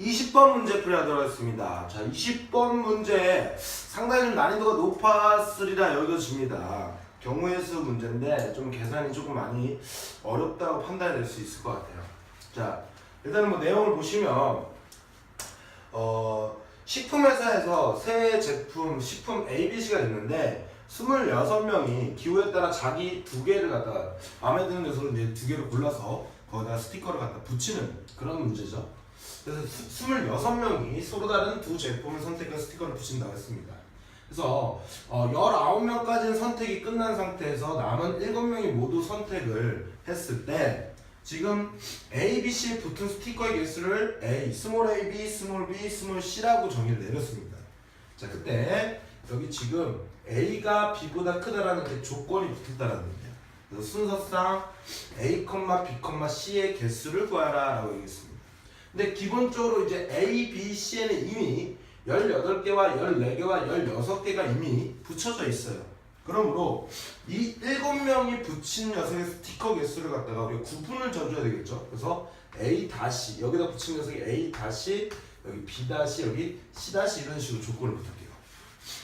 20번 문제 풀이하도록 하겠습니다. 자, 20번 문제 상당히 좀 난이도가 높았으리라 여겨집니다. 경우의 수 문제인데 좀 계산이 조금 많이 어렵다고 판단이 될 수 있을 것 같아요. 자, 일단은 뭐 내용을 보시면 어, 식품회사에서 새 제품 식품 ABC가 있는데 26명이 기호에 따라 자기 두 개를 갖다가 마음에 드는 녀석을 두 개를 골라서 거기다 스티커를 갖다 붙이는 그런 문제죠. 그래서 수- 26명이 서로 다른 두 제품을 선택한 스티커를 붙인다고 했습니다. 그래서 어, 19명까지는 선택이 끝난 상태에서 남은 7명이 모두 선택을 했을 때 지금 A, B, C에 붙은 스티커의 개수를 A, 스몰 a, B, 스몰 b, 스몰 c라고 정의를 내렸습니다. 자, 그때 여기 지금 A가 B보다 크다라는 게 조건이 붙었다라는 거예요. 그래서 순서상 A, B, C의 개수를 구하라 라고 얘기했습니다. 근데 기본적으로 이제 A, B, C에는 이미 18개와 14개와 16개가 이미 붙여져 있어요. 그러므로 이 7명이 붙인 녀석의 스티커 개수를 갖다가 우리가 구분을 져줘야 되겠죠. 그래서 A 다시 여기다 붙인 녀석이 A 다시 여기 B 다시 여기 C 다시 이런 식으로 조건을 부탁해요.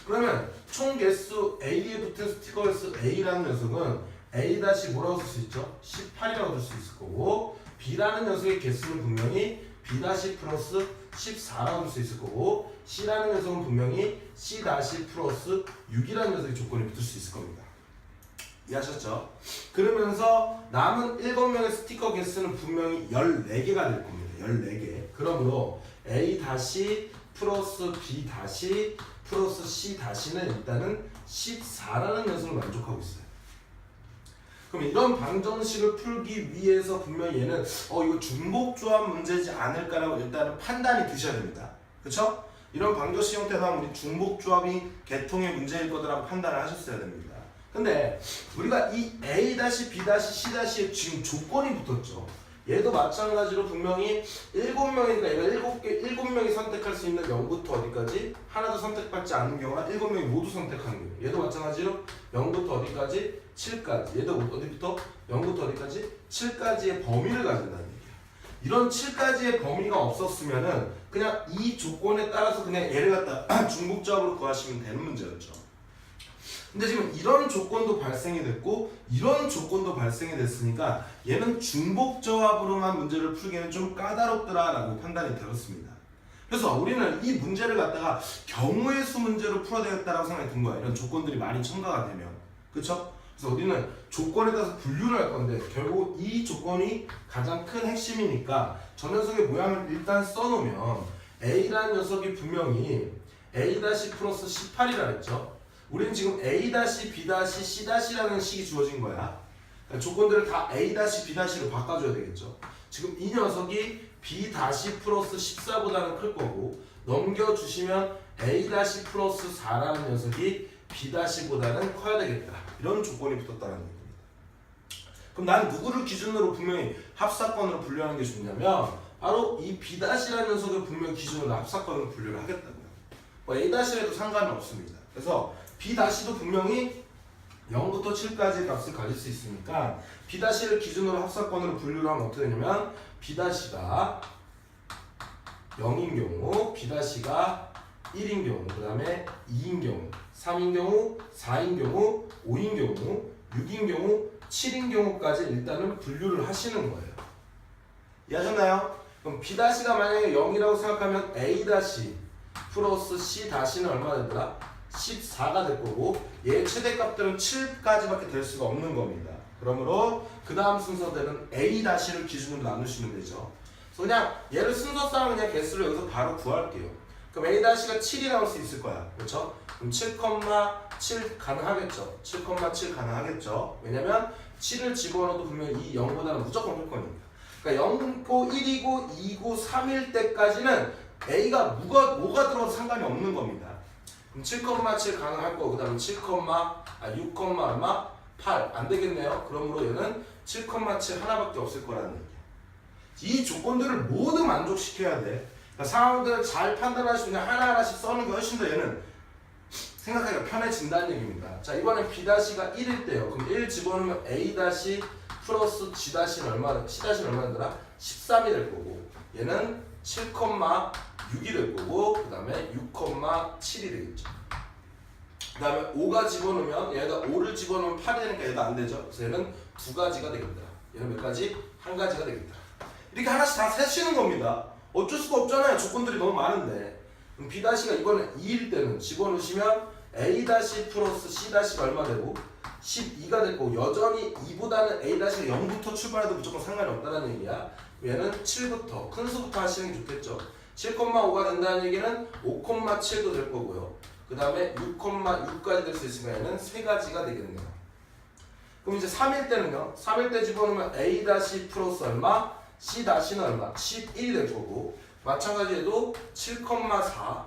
그러면 총 개수 A에 붙은 스티커 개수 A라는 녀석은 A 다시 뭐라고 쓸 수 있죠? 18이라고 쓸 수 있을 거고 B라는 녀석의 개수는 분명히 B 다시 플러스 14라고 쓸수 있을 거고 C라는 녀석은 분명히 C 다시 플러스 6이라는 녀석의 조건이 붙을 수 있을 겁니다. 이해하셨죠? 그러면서 남은 7명의 스티커 개수는 분명히 14개가 될 겁니다. 14개. 그러므로 A 플러스 B 플러스 C 다시는 일단은 14라는 녀석을 만족하고 있어요. 그럼 이런 방정식을 풀기 위해서 분명히 얘는 어 이거 중복 조합 문제지 않을까라고 일단은 판단이 드셔야 됩니다. 그렇죠? 이런 방정식 하면 우리 중복 조합이 개통의 문제일 거다라고 판단을 하셨어야 됩니다. 근데 우리가 이 A B C 에 지금 조건이 붙었죠. 얘도 마찬가지로 분명히 7명이니까 얘가 7개, 7명이 선택할 수 있는 0부터 어디까지? 하나도 선택받지 않는 경우나 7명이 모두 선택하는 경우. 얘도 마찬가지로 0부터 어디까지? 7까지. 얘도 어디부터? 0부터 어디까지? 7까지의 범위를 가진다는 얘기야. 이런 7까지의 범위가 없었으면은 그냥 이 조건에 따라서 그냥 얘를 갖다 중복조합으로 구하시면 되는 문제였죠. 근데 지금 이런 조건도 발생이 됐고 이런 조건도 발생이 됐으니까 얘는 중복 조합으로만 문제를 풀기는 좀 까다롭더라라고 판단이 되었습니다. 그래서 우리는 이 문제를 갖다가 경우의 수 문제로 풀어야 되겠다라고 생각이 든 거야. 이런 조건들이 많이 첨가가 되면. 그렇죠? 그래서 우리는 조건에 따라서 분류를 할 건데 결국 이 조건이 가장 큰 핵심이니까 저 녀석의 모양을 일단 써놓으면 A라는 녀석이 분명히 A 플러스 18이라 했죠. 우리는 지금 A B C-라는 식이 주어진 거야. 그러니까 조건들을 다 A B-로 바꿔줘야 되겠죠. 지금 이 녀석이 B 플러스 14보다는 클 거고 넘겨주시면 A 플러스 4라는 녀석이 B-보다는 커야 되겠다. 이런 조건이 붙었다는 얘기입니다. 그럼 난 누구를 기준으로 분명히 합사건으로 분류하는 게 좋냐면 바로 이 B-라는 녀석을 분명히 기준으로 합사건으로 분류를 하겠다고요. 뭐 A-에도 상관은 없습니다. 그래서 B-도 분명히 0부터 7까지의 값을 가질 수 있으니까 B-를 기준으로 합사건으로 분류를 하면 어떻게 되냐면 B-가 0인 경우 B-가 1인 경우 그 다음에 2인 경우 3인 경우 4인 경우 5인 경우 6인 경우 7인 경우까지 일단은 분류를 하시는 거예요 이해하셨나요? 그럼 B-가 만약에 0이라고 생각하면 A- 플러스 C-는 얼마나 되더라? 14가 될 거고 얘 최대값들은 7까지밖에 될 수가 없는 겁니다. 그러므로 그 다음 순서대는 A-를 기준으로 나누시면 되죠. 그래서 그냥 얘를 순서상 그냥 개수를 여기서 바로 구할게요. 그럼 A-가 7이 나올 수 있을 거야. 그렇죠? 그럼 7,7 가능하겠죠. 7,7 가능하겠죠. 왜냐면 7을 집어넣어도 분명히 이 0보다는 무조건 클 거니까. 그러니까 0고 1이고 2고 3일 때까지는 A가 뭐가, 뭐가 들어도 상관이 없는 겁니다. 그럼 7,7 가능할 거고 그 다음에 7, 아, 6, 얼마? 8. 안 되겠네요. 그러므로 얘는 7,7 하나밖에 없을 거라는 얘기야. 이 조건들을 모두 만족시켜야 돼. 그러니까 상황들을 잘 판단하시고 그냥 하나하나씩 써는 게 훨씬 더 얘는 생각하기가 편해진다는 얘기입니다. 자, 이번엔 B-가 1일 때요. 그럼 1 집어넣으면 A- 플러스 G- 는 얼마, C- 는 얼마더라? 13이 될 거고 얘는 7,6이 될 거고 그 다음에 6,7이 되겠죠. 그 다음에 5가 집어넣으면 얘가 5를 집어넣으면 8이 되니까 얘도 안 되죠. 그래서 얘는 두 가지가 되겠다. 얘는 몇 가지? 한 가지가 되겠다. 이렇게 하나씩 다 세시는 겁니다. 어쩔 수가 없잖아요. 조건들이 너무 많은데. B-가 이번에 2일 때는 집어넣으시면 A- 플러스 C- 얼마 되고 12가 될 거고 여전히 2보다는 A-가 0부터 출발해도 무조건 상관이 없다는 얘기야. 얘는 7부터 큰 수부터 하시는 게 좋겠죠. 7,5가 된다는 얘기는 5,7도 될 거고요. 그 다음에 6,6까지 될 수 있으면 얘는 세 가지가 되겠네요. 그럼 이제 3일 때는요. 3일 때 집어넣으면 A- 플러스 얼마? C-는 얼마? 11이 될 거고 마찬가지로 7,4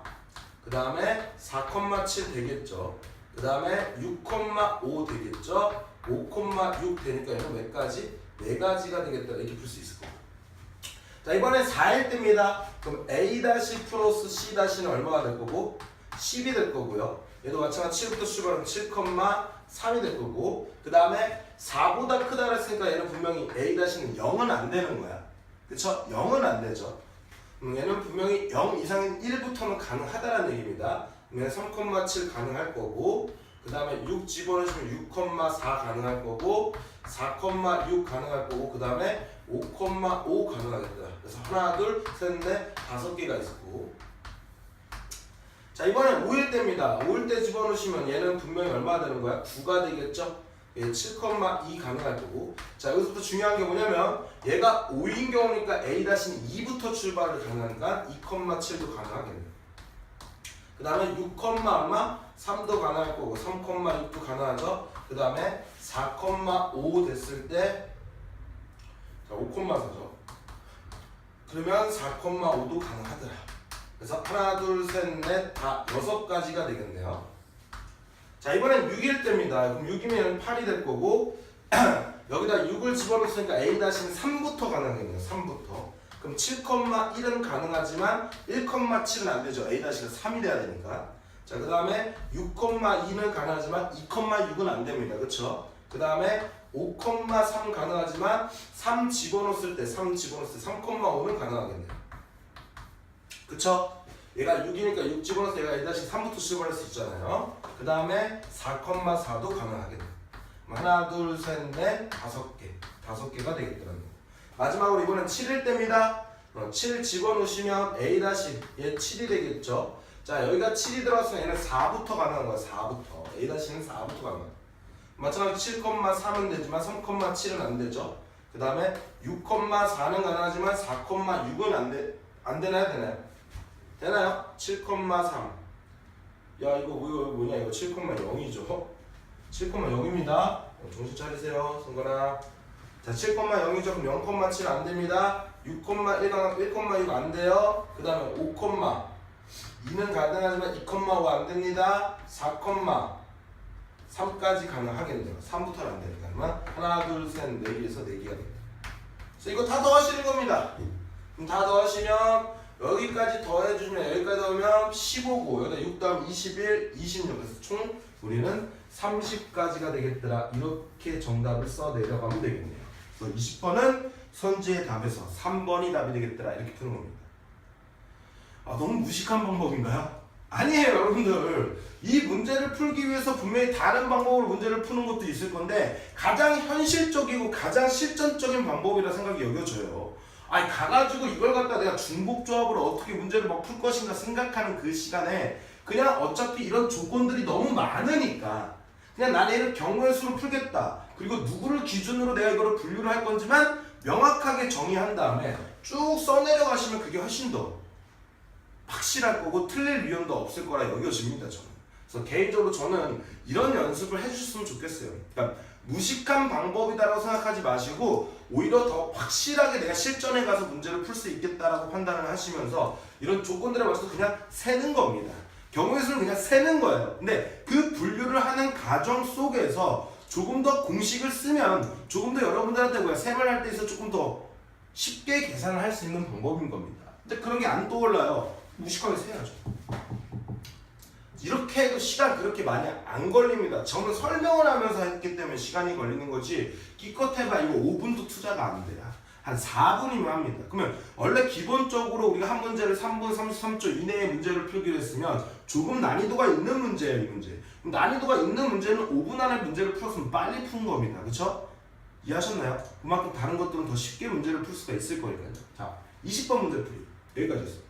그 다음에 4,7 되겠죠. 그 다음에 6,5 되겠죠. 5,6 되니까 얘는 몇 가지? 네 가지가 되겠다 이렇게 풀 수 있을 거고. 자 이번엔 4일 때입니다. 그럼 A 플러스 C 는 얼마가 될 거고 10이 될 거고요. 얘도 마찬가지 7부터 출발하면 7,3이 될 거고 그 다음에 4보다 크다 그랬으니까 얘는 분명히 A-는 0은 안 되는 거야. 그쵸? 0은 안 되죠. 음, 얘는 분명히 0 이상인 1부터는 가능하다는 얘기입니다. 그러면 3,7 가능할 거고 그 다음에 6 집어넣으시면 6,4 가능할 거고 4,6 가능할 거고 그 다음에 5,5 가능하겠다. 그래서 하나, 둘, 셋, 넷, 다섯 개가 있을 거고 자 이번엔 5일 때입니다. 5일 때 집어넣으시면 얘는 분명히 얼마 되는 거야? 9가 되겠죠? 얘7,2 가능할 거고 자 여기서부터 중요한 게 뭐냐면 얘가 5인 경우니까 A-2부터 출발을 가능하니까 2,7도 가능하겠네 그 다음에 6, 얼마? 3도 가능할 거고 3,6도 가능하죠 그 다음에 4,5 됐을 때 자, 5,4죠 그러면 4,5도 가능하더라 그래서 하나 둘 셋 넷 다 여섯 가지가 되겠네요 자 이번엔 6일 때입니다. 그럼 6이면 8이 될 거고 여기다 6을 집어넣었으니까 A-는 3부터 가능하겠네요. 3부터. 그럼 7,1은 가능하지만 1,7은 안 되죠. A-가 3이 돼야 되니까. 자, 그 다음에 6,2는 가능하지만 2,6은 안 됩니다. 그쵸? 그 다음에 5,3 가능하지만 3 집어넣었을 때, 3 집어넣었을 때 3,5는 가능하겠네요. 그쵸? 얘가 6이니까 6 집어넣어서 얘가 A-3부터 출발할 수 있잖아요. 그 다음에 4,4도 가능하겠네. 하나, 둘, 셋, 넷, 다섯 개. 다섯 개가 되겠더라고요. 마지막으로 이번엔 7일 때입니다. 어, 7 집어넣으시면 A- 얘 7이 되겠죠. 자, 여기가 7이 들어왔으면 얘는 4부터 가능한 거야. 4부터. A-는 4부터 가능한 마찬가지 7,3은 되지만 3,7은 안 되죠. 그 다음에 6,4는 가능하지만 4,6은 안 돼. 안 되나요? 되나요? 되나요? 7,3. 야 이거 뭐, 뭐냐 이거 7,0이죠 7,0입니다 정신 차리세요 성건아 자 7,0이죠 그럼 0,7 안됩니다 6,1 1,6 안돼요 그 다음에 5, 2는 가능하지만 2,5 안됩니다. 4, 3까지 가능하겠네요. 3부터는 안 되니까. 그러면 하나 둘셋 4개에서 4개가 됩니다. 그래서 이거 다 더하시는 겁니다. 그럼 다 더하시면 여기까지 더해주면 여기까지 더하면 15고 여기다 6 더하면 21, 26 그래서 총 우리는 30까지가 되겠더라. 이렇게 정답을 써 내려가면 되겠네요. 그래서 20번은 선지의 답에서 3번이 답이 되겠더라. 이렇게 푸는 겁니다 아 너무 무식한 방법인가요? 아니에요 여러분들. 이 문제를 풀기 위해서 분명히 다른 방법으로 문제를 푸는 것도 있을 건데 가장 현실적이고 가장 실전적인 방법이라 생각이 여겨져요. 아니 가가지고 이걸 갖다 내가 중복조합으로 어떻게 문제를 막 풀 것인가 생각하는 그 시간에 그냥 어차피 이런 조건들이 너무 많으니까 그냥 나는 이런 경우의 수를 풀겠다. 그리고 누구를 기준으로 내가 이거를 분류를 할 건지만 명확하게 정의한 다음에 쭉 써내려 가시면 그게 훨씬 더 확실할 거고 틀릴 위험도 없을 거라 여겨집니다 저는 그래서 개인적으로 저는 이런 연습을 해주셨으면 좋겠어요 그러니까 무식한 방법이다라고 생각하지 마시고 오히려 더 확실하게 내가 실전에 가서 문제를 풀 수 있겠다라고 판단을 하시면서 이런 조건들에 맞춰서 그냥 세는 겁니다. 경우의 수를 그냥 세는 거예요. 근데 그 분류를 하는 과정 속에서 조금 더 공식을 쓰면 조금 더 여러분들한테 뭐야 셈을 할 때 있어 조금 더 쉽게 계산을 할 수 있는 방법인 겁니다. 근데 그런 게 안 떠올라요. 무식하게 세야죠. 이렇게 해도 시간 그렇게 많이 안 걸립니다. 저는 설명을 하면서 했기 때문에 시간이 걸리는 거지 기껏 해봐 이거 5분도 투자가 안 돼요. 한 4분이면 합니다. 그러면 원래 기본적으로 우리가 한 문제를 3분 33초 이내의 문제를 풀기로 했으면 조금 난이도가 있는 문제예요, 이 문제. 난이도가 있는 문제는 5분 안에 문제를 풀었으면 빨리 푼 겁니다. 그렇죠? 이해하셨나요? 그만큼 다른 것들은 더 쉽게 문제를 풀 수가 있을 거니까요. 자, 20번 문제 풀이 여기까지였습니다.